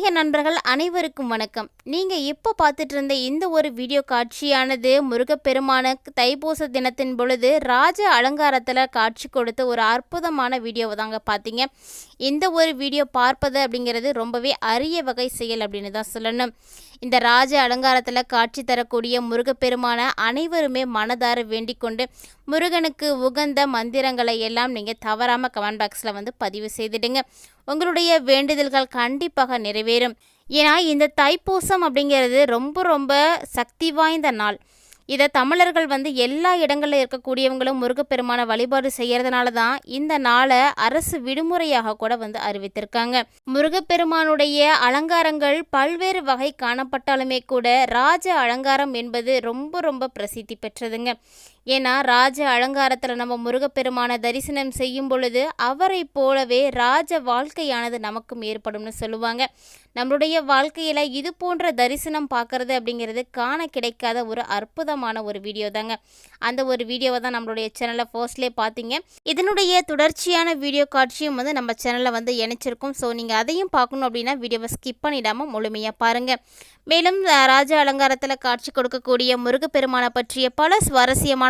ஆன்மீக நண்பர்கள் அனைவருக்கும் வணக்கம். நீங்கள் இப்போ பார்த்துட்டு இருந்த இந்த ஒரு வீடியோ காட்சியானது முருகப்பெருமானுக்கு தைப்பூச தினத்தின் பொழுது ராஜ அலங்காரத்தில் காட்சி கொடுத்த ஒரு அற்புதமான வீடியோவை தாங்க பார்த்தீங்க. இந்த ஒரு வீடியோ பார்ப்பது அப்படிங்கிறது ரொம்பவே அரிய வகை செயல் அப்படின்னு தான் சொல்லணும். இந்த ராஜ அலங்காரத்தில் காட்சி தரக்கூடிய முருகப்பெருமான அனைவருமே மனதார வேண்டிக் கொண்டு முருகனுக்கு உகந்த மந்திரங்களை எல்லாம் நீங்கள் தவறாமல் கமெண்ட் பாக்ஸில் வந்து பதிவு செய்துடுங்க. உங்களுடைய வேண்டுதல்கள் கண்டிப்பாக நிறைவேறும். ஏன்னா இந்த தைப்பூசம் அப்படிங்கிறது ரொம்ப ரொம்ப சக்தி வாய்ந்த நாள். இதை தமிழர்கள் வந்து எல்லா இடங்களில் இருக்கக்கூடியவங்களும் முருகப்பெருமான வழிபாடு செய்கிறதுனால தான் இந்த நாளை அரசு விடுமுறையாக கூட வந்து அறிவித்திருக்காங்க. முருகப்பெருமானுடைய அலங்காரங்கள் பல்வேறு வகை காணப்பட்டாலுமே கூட ராஜ அலங்காரம் என்பது ரொம்ப ரொம்ப பிரசித்தி பெற்றதுங்க. ஏன்னா ராஜ அலங்காரத்தில் நம்ம முருகப்பெருமானை தரிசனம் செய்யும் பொழுது அவரை போலவே ராஜ வாழ்க்கையானது நமக்கும் ஏற்படும்னு சொல்லுவாங்க. நம்மளுடைய வாழ்க்கையில் இது போன்ற தரிசனம் பார்க்குறது அப்படிங்கிறது காண கிடைக்காத ஒரு அற்புதமான ஒரு வீடியோ தாங்க. அந்த ஒரு வீடியோவை தான் நம்மளுடைய சேனலில் ஃபர்ஸ்ட்லேயே பார்த்தீங்க. இதனுடைய தொடர்ச்சியான வீடியோ காட்சியும் வந்து நம்ம சேனலில் வந்து இணைச்சிருக்கோம். ஸோ நீங்கள் அதையும் பார்க்கணும் அப்படின்னா வீடியோவை ஸ்கிப் பண்ணிடாமல் முழுமையாக பாருங்கள் மேலும் ராஜ அலங்காரத்தில் காட்சி கொடுக்கக்கூடிய முருகப்பெருமானை பற்றிய பல சுவாரஸ்யமான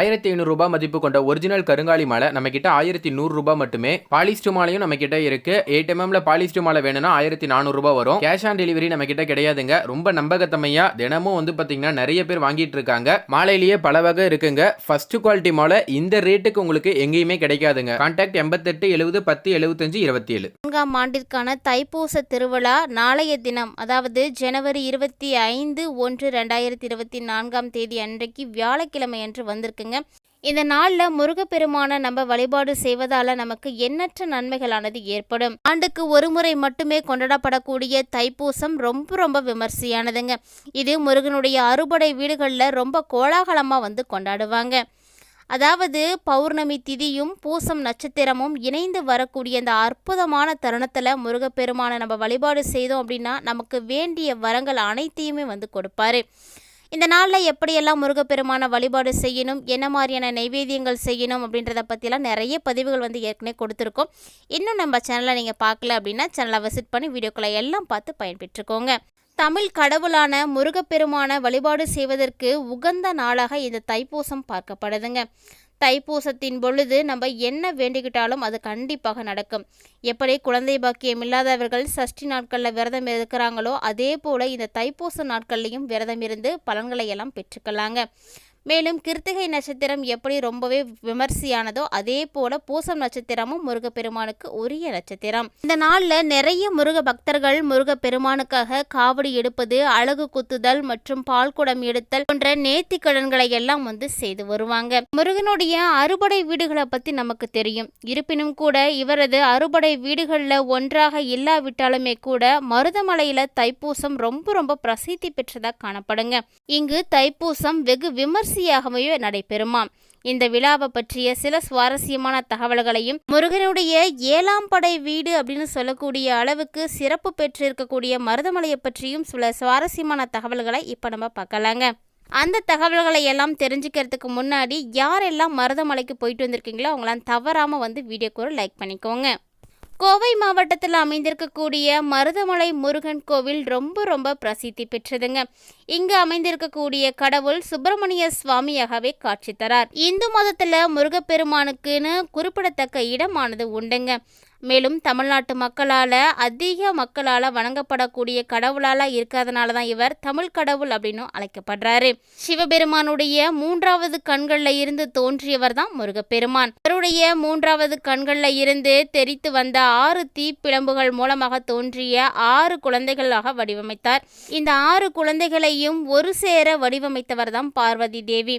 ஆயிரத்தி ஐநூறுரூபா மதிப்பு கொண்ட ஒரிஜினல் கருங்காலி மாலை நம்மக்கிட்ட ஆயிரத்தி நூறுரூபா மட்டுமே. பாலிஸ்டர் மாலையும் நம்மக்கிட்ட இருக்கு. எயிட் எம்எம்ல பாலிஸ்டர் மாலை வேணும்னா ஆயிரத்தி நானூறுரூபா வரும். கேஷ் ஆன் டெலிவரி நம்ம கிட்ட கிடையாதுங்க. ரொம்ப நம்பகத்தமையா தினமும் வந்து பார்த்தீங்கன்னா நிறைய பேர் வாங்கிட்டு இருக்காங்க. மாலையிலேயே பல வகை இருக்குங்க. ஃபர்ஸ்ட் குவாலிட்டி மாலை இந்த ரேட்டுக்கு உங்களுக்கு எங்கேயுமே கிடைக்காதுங்க. கான்டாக்ட் எண்பத்தெட்டு எழுபது பத்து எழுபத்தஞ்சு இருபத்தி ஏழு நான்காம் ஆண்டிற்கான தைப்பூச திருவிழா நாளைய தினம் அதாவது ஜனவரி இருபத்தி ஐந்து ஒன்று ரெண்டாயிரத்தி இருபத்தி நான்காம் தேதி அன்றைக்கு வியாழக்கிழமை அன்று வந்திருக்குங்க இந்த நாளில் முருகப்பெருமான நம்ம வழிபாடு செய்வதால் நமக்கு எண்ணற்ற நன்மைகளானது ஏற்படும். ஆண்டுக்கு ஒரு முறை மட்டுமே கொண்டாடப்படக்கூடிய தைப்பூசம் ரொம்ப ரொம்ப விமர்சையானதுங்க. இது முருகனுடைய அறுபடை வீடுகளில் ரொம்ப கோலாகலமாக வந்து கொண்டாடுவாங்க. அதாவது பௌர்ணமி திதியும் பூசம் நட்சத்திரமும் இணைந்து வரக்கூடிய இந்த அற்புதமான தருணத்தில் முருகப்பெருமானை நம்ம வழிபாடு செய்தோம் அப்படின்னா நமக்கு வேண்டிய வரங்கள் அனைத்தையுமே வந்து கொடுப்பாரு. இந்த நாளில் எப்படியெல்லாம் முருகப்பெருமான வழிபாடு செய்யணும் என்ன மாதிரியான நைவேத்தியங்கள் செய்யணும் அப்படின்றத பற்றிலாம் நிறைய பதிவுகள் வந்து ஏற்கனவே கொடுத்துருக்கோம். இன்னும் நம்ம சேனலை நீங்கள் பார்க்கல அப்படின்னா சேனலை விசிட் பண்ணி வீடியோக்களை எல்லாம் பார்த்து பயன்பெற்றுக்கோங்க. தமிழ் கடவுளான முருகப்பெருமான வழிபாடு செய்வதற்கு உகந்த நாளாக இந்த தைப்பூசம் பார்க்கப்படுதுங்க. தைப்பூசத்தின் பொழுது நம்ம என்ன வேண்டிக்கிட்டாலும் அது கண்டிப்பாக நடக்கும். எப்படி குழந்தை பாக்கியம் இல்லாதவர்கள் சஷ்டி நாட்களில் விரதம் இருக்கிறாங்களோ அதே போல் இந்த தைப்பூச நாட்கள்லையும் விரதம் இருந்து பலன்களை எல்லாம் பெற்றுக்கலாங்க. மேலும் கிருத்திகை நட்சத்திரம் எப்படி ரொம்பவே விமர்சையானதோ அதே போல பூசம் நட்சத்திரமும் முருகப்பெருமானுக்கு உரிய நட்சத்திரம். இந்த நாளில் நிறைய முருக பக்தர்கள் முருகப்பெருமானுக்காக காவடி எடுப்பது அழகு குத்துதல் மற்றும் பால் குடம் எடுத்தல் போன்ற நேர்த்திக்கடன்களை எல்லாம் வந்து செய்து வருவாங்க. முருகனுடைய அறுபடை வீடுகளை பத்தி நமக்கு தெரியும். இருப்பினும் கூட இவரது அறுபடை வீடுகளில் ஒன்றாக இல்லாவிட்டாலுமே கூட மருதமலையில தைப்பூசம் ரொம்ப ரொம்ப பிரசித்தி பெற்றதாக காணப்படுங்க. இங்கு தைப்பூசம் வெகு விமர்சையாகவே நடைபெறுமாம். இந்த விழாவை பற்றிய சில சுவாரஸ்யமான தகவல்களையும் முருகனுடைய ஏழாம் படை வீடு அப்படின்னு சொல்லக்கூடிய அளவுக்கு சிறப்பு பெற்றிருக்கக்கூடிய மருதமலையை பற்றியும் சில சுவாரஸ்யமான தகவல்களை இப்போ நம்ம பார்க்கலாங்க. அந்த தகவல்களை எல்லாம் தெரிஞ்சுக்கிறதுக்கு முன்னாடி யாரெல்லாம் மருதமலைக்கு போயிட்டு வந்திருக்கீங்களோ அவங்களாம் தவறாமல் வந்து வீடியோக்கு ஒரு லைக் பண்ணிக்கோங்க. கோவை மாவட்டத்தில் அமைந்திருக்கக்கூடிய மருதமலை முருகன் கோவில் ரொம்ப ரொம்ப பிரசித்தி பெற்றதுங்க. இங்கு அமைந்திருக்கக்கூடிய கடவுள் சுப்பிரமணிய சுவாமியாகவே காட்சி தரார். இந்து மதத்தில் முருகப்பெருமானுக்குன்னு குறிப்பிடத்தக்க இடமானது உண்டுங்க. மேலும் தமிழ்நாட்டு மக்களால் அதிக மக்களால் வணங்கப்படக்கூடிய கடவுளால் இருக்கிறதுனால தான் இவர் தமிழ் கடவுள் அப்படின்னு அழைக்கப்படுறாரு. சிவபெருமானுடைய மூன்றாவது கண்களில் இருந்து தோன்றியவர் தான் முருகப்பெருமான். அவருடைய மூன்றாவது கண்களில் இருந்து தெரித்து வந்த ஆறு தீப்பிழம்புகள் மூலமாக தோன்றிய ஆறு குழந்தைகளாக வடிவமைத்தார். இந்த ஆறு குழந்தைகளையும் ஒரு சேர வடிவமைத்தவர் தான் பார்வதி தேவி.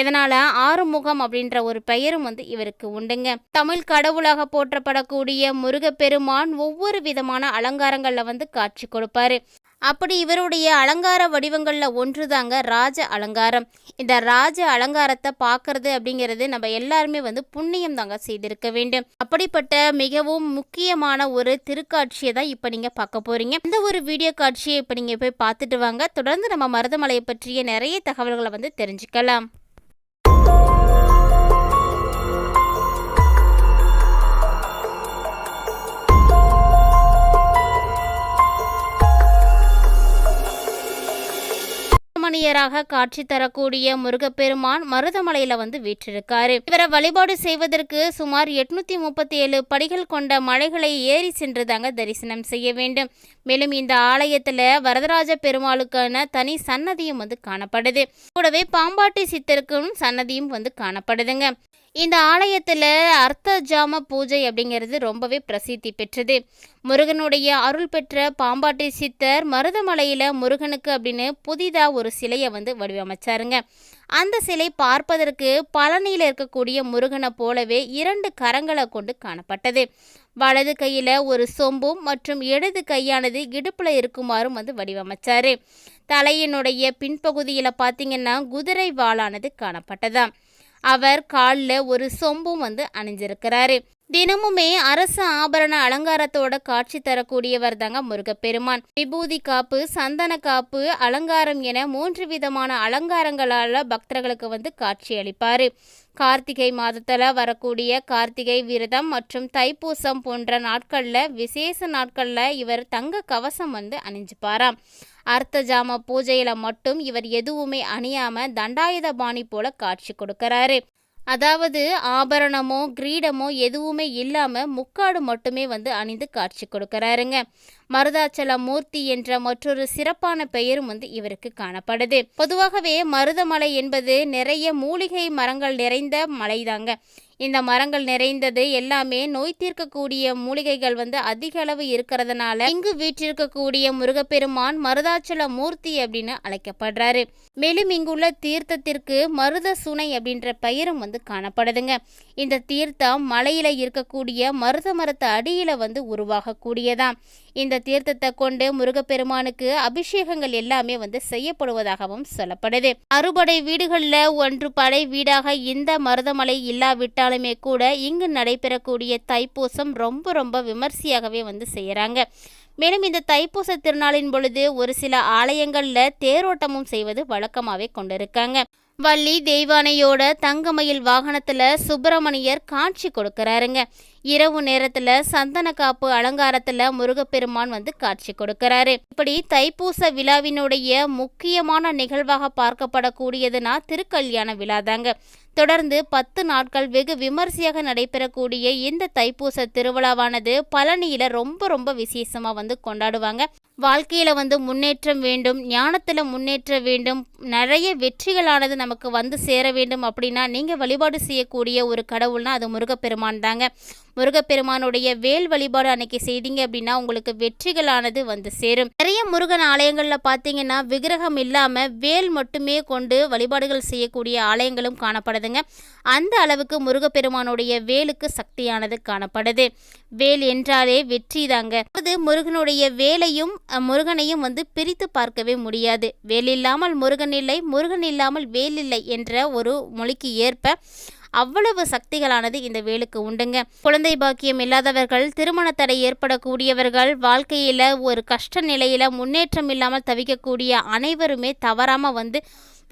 இதனால ஆறுமுகம் அப்படின்ற ஒரு பெயரும் வந்து இவருக்கு உண்டுங்க. தமிழ் கடவுளாக போற்றப்படக்கூடிய முருகப்பெருமான் ஒவ்வொரு விதமான அலங்காரங்களில் வந்து காட்சி கொடுப்பாரு. அப்படி இவருடைய அலங்கார வடிவங்களில் ஒன்று தாங்க ராஜ அலங்காரம். இந்த ராஜ அலங்காரத்தை பார்க்கறது அப்படிங்கிறது நம்ம எல்லாருமே வந்து புண்ணியம் தாங்க செய்திருக்க வேண்டும். அப்படிப்பட்ட மிகவும் முக்கியமான ஒரு திருக்காட்சியை தான் இப்போ நீங்கள் பார்க்க போகிறீங்க இந்த ஒரு வீடியோ காட்சியை இப்போ நீங்கள் போய் பார்த்துட்டு வாங்க. தொடர்ந்து நம்ம மருதமலையை பற்றிய நிறைய தகவல்களை வந்து தெரிஞ்சுக்கலாம். you. சுப்பிரமணியராக காட்சி தரக்கூடிய முருகப்பெருமான் மருதமலையில வந்து வீற்றிருக்காரு. இவரை வழிபாடு செய்வதற்கு சுமார் எட்நூத்தி முப்பத்தி ஏழு படிகள் கொண்ட மலைகளை ஏறி சென்றுதாங்க தரிசனம் செய்ய வேண்டும். மேலும் இந்த ஆலயத்துல வரதராஜ பெருமாளுக்கான தனி சன்னதியும் வந்து காணப்படுது. கூடவே பாம்பாட்டி சித்தருக்கும் சன்னதியும் வந்து காணப்படுதுங்க. இந்த ஆலயத்தில் அர்த்த ஜாம பூஜை அப்படிங்கிறது ரொம்பவே பிரசித்தி பெற்றது. முருகனுடைய அருள் பெற்ற பாம்பாட்டி சித்தர் மருதமலையில் முருகனுக்கு அப்படின்னு புதிதாக ஒரு சிலையை வந்து வடிவமைச்சாருங்க. அந்த சிலை பார்ப்பதற்கு பழனியில் இருக்கக்கூடிய முருகனை போலவே இரண்டு கரங்களை கொண்டு காணப்பட்டது. வலது கையில் ஒரு சொம்பும் மற்றும் இடது கையானது இடுப்பில் இருக்குமாறும் வந்து வடிவமைச்சாரு. தலையினுடைய பின்பகுதியில் பார்த்தீங்கன்னா குதிரை வாளானது காணப்பட்டதாம். அவர் காலில் ஒரு சொம்பும் வந்து அணிஞ்சிருக்கிறாரு. தினமுமே அரசு ஆபரண அலங்காரத்தோட காட்சி தரக்கூடியவர் தாங்க முருகப்பெருமான். விபூதி காப்பு சந்தன காப்பு அலங்காரம் என மூன்று விதமான அலங்காரங்களால பக்தர்களுக்கு வந்து காட்சி அளிப்பாரு. கார்த்திகை மாதத்துல வரக்கூடிய கார்த்திகை விரதம் மற்றும் தைப்பூசம் போன்ற நாட்கள்ல விசேஷ நாட்கள்ல இவர் தங்க கவசம் வந்து அணிஞ்சுப்பாராம். அர்த்த ஜாம பூஜையில மட்டும் இவர் எதுவுமே அணியாம தண்டாயுத பாணி போல காட்சி கொடுக்கறாரு. அதாவது ஆபரணமோ கிரீடமோ எதுவுமே இல்லாமல் முக்காடு மட்டுமே வந்து அணிந்து காட்சி கொடுக்கிறாருங்க. மருதாச்சல மூர்த்தி என்ற மற்றொரு சிறப்பான பெயரும் வந்து இவருக்கு காணப்படுது. பொதுவாகவே மருதமலை என்பது நிறைய மூலிகை மரங்கள் நிறைந்த மலைதாங்க. இந்த மரங்கள் நிறைந்தது. எல்லாமே நோய் தீர்க்கக்கூடிய மூலிகைகள் வந்து அதிக அளவு இருக்கிறதுனால இங்கு வீற்றிருக்கக்கூடிய முருகப்பெருமான் மருதாச்சல மூர்த்தி அப்படின்னு அழைக்கப்படுறாரு. மேலும் இங்குள்ள தீர்த்தத்திற்கு மருத சுனை அப்படின்ற பெயரும் வந்து காணப்படுதுங்க. இந்த தீர்த்தம் மலையில இருக்கக்கூடிய மருத மரத்து அடியில வந்து உருவாகக்கூடியதாம் இந்த தீர்த்தத்தை கொண்டு முருகப்பெருமானுக்கு அபிஷேகங்கள் எல்லாமே வந்து செய்யப்படுவதாகவும் சொல்லப்படுது. அறுபடை வீடுகளில் ஒன்று படை வீடாக இந்த மருதமலை இல்லாவிட்டாலுமே கூட இங்கு நடைபெறக்கூடிய தைப்பூசம் ரொம்ப ரொம்ப விமர்சையாகவே வந்து செய்கிறாங்க மேலும் இந்த தைப்பூச திருநாளின் பொழுது ஒரு சில ஆலயங்களில் தேரோட்டமும் செய்வது வழக்கமாகவே கொண்டிருக்காங்க. வள்ளி தெய்வானையோட தங்கமயில் வாகனத்தில் சுப்பிரமணியர் காட்சி கொடுக்கறாருங்க. இரவு நேரத்துல சந்தன காப்பு அலங்காரத்துல முருகப்பெருமான் வந்து காட்சி கொடுக்கிறாரு. இப்படி தைப்பூச விழாவினுடைய முக்கியமான நிகழ்வாக பார்க்கப்படக்கூடியதுனா திருக்கல்யாண விழா தாங்க தொடர்ந்து பத்து நாட்கள் வெகு விமர்சையாக நடைபெறக்கூடிய இந்த தைப்பூச திருவிழாவானது பழனியில ரொம்ப ரொம்ப விசேஷமா வந்து கொண்டாடுவாங்க. வாழ்க்கையில வந்து முன்னேற்றம் வேண்டும் ஞானத்துல முன்னேற்ற வேண்டும் நிறைய வெற்றிகளானது நமக்கு வந்து சேர வேண்டும் அப்படின்னா நீங்க வழிபாடு செய்யக்கூடிய ஒரு கடவுள்னா அது முருகப்பெருமான் தாங்க. முருகப்பெருமானுடைய வேல் வழிபாடு அன்னைக்கு செய்தீங்க அப்படின்னா உங்களுக்கு வெற்றிகளானது வந்து சேரும். நிறைய முருகன் ஆலயங்கள்ல பார்த்தீங்கன்னா விக்கிரகம் இல்லாம வேல் மட்டுமே கொண்டு வழிபாடுகள் செய்யக்கூடிய ஆலயங்களும் காணப்படுதுங்க அந்த அளவுக்கு முருகப்பெருமானுடைய வேலுக்கு சக்தியானது காணப்படுது. வேல் என்றாலே வெற்றி தாங்க. அது முருகனுடைய வேலையும் முருகனையும் வந்து பிரித்து பார்க்கவே முடியாது. வேல் இல்லாமல் முருகன் இல்லை முருகன் இல்லாமல் வேல் இல்லை என்ற ஒரு மொழிக்கு ஏற்ப அவ்வளவு சக்திகளானது இந்த வேலுக்கு உண்டுங்க. குழந்தை பாக்கியம் இல்லாதவர்கள் திருமண தடை ஏற்படக்கூடியவர்கள் வாழ்க்கையில் ஒரு கஷ்ட நிலையில் முன்னேற்றம் இல்லாமல் தவிக்கக்கூடிய அனைவருமே தவறாம வந்து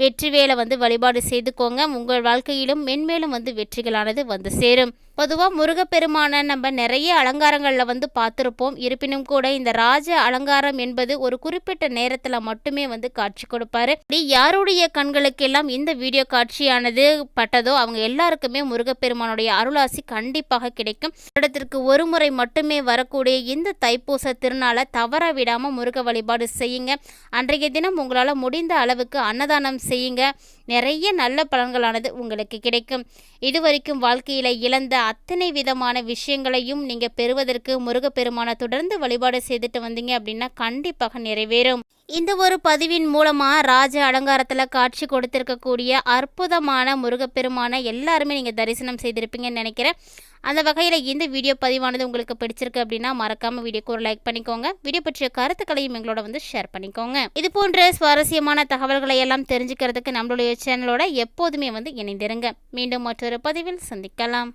வெற்றி வேலை வந்து வழிபாடு செய்துக்கோங்க. உங்கள் வாழ்க்கையிலும் மென்மேலும் வந்து வெற்றிகளானது வந்து சேரும். பொதுவாக முருகப்பெருமான நம்ம நிறைய அலங்காரங்களில் வந்து பார்த்துருப்போம். இருப்பினும் கூட இந்த ராஜ அலங்காரம் என்பது ஒரு குறிப்பிட்ட நேரத்தில் மட்டுமே வந்து காட்சி கொடுப்பாரு. இப்படி யாருடைய கண்களுக்கெல்லாம் இந்த வீடியோ காட்சியானது பட்டதோ அவங்க எல்லாருக்குமே முருகப்பெருமானுடைய அருளாசி கண்டிப்பாக கிடைக்கும். இடத்திற்கு ஒரு முறை மட்டுமே வரக்கூடிய இந்த தைப்பூச திருநாளை தவற விடாமல் முருக வழிபாடு செய்யுங்க. அன்றைய தினம் உங்களால் முடிந்த அளவுக்கு அன்னதானம் செய்யுங்க. நிறைய நல்ல பலன்களானது உங்களுக்கு கிடைக்கும். இதுவரைக்கும் வாழ்க்கையில் இழந்த அத்தனை விதமான விஷயங்களையும் நீங்கள் பெறுவதற்கு முருகப்பெருமானை தொடர்ந்து வழிபாடு செய்துட்டு வந்தீங்க அப்படின்னா கண்டிப்பாக நிறைவேறும். இந்த ஒரு பதிவின் மூலமாக ராஜ அலங்காரத்தில் காட்சி கொடுத்துருக்கக்கூடிய அற்புதமான முருகப்பெருமான எல்லாருமே நீங்கள் தரிசனம் செய்திருப்பீங்கன்னு நினைக்கிறேன். அந்த வகையில் இந்த வீடியோ பதிவானது உங்களுக்கு பிடிச்சிருக்கு அப்படின்னா மறக்காமல் வீடியோக்கு ஒரு லைக் பண்ணிக்கோங்க. வீடியோ பற்றிய கருத்துக்களையும் எங்களோட வந்து ஷேர் பண்ணிக்கோங்க. இது போன்ற சுவாரஸ்யமான தகவல்களை எல்லாம் தெரிஞ்சுக்கிறதுக்கு நம்மளுடைய சேனலோட எப்போதுமே வந்து இணைந்திருங்க. மீண்டும் மற்றொரு பதிவில் சந்திக்கலாம்.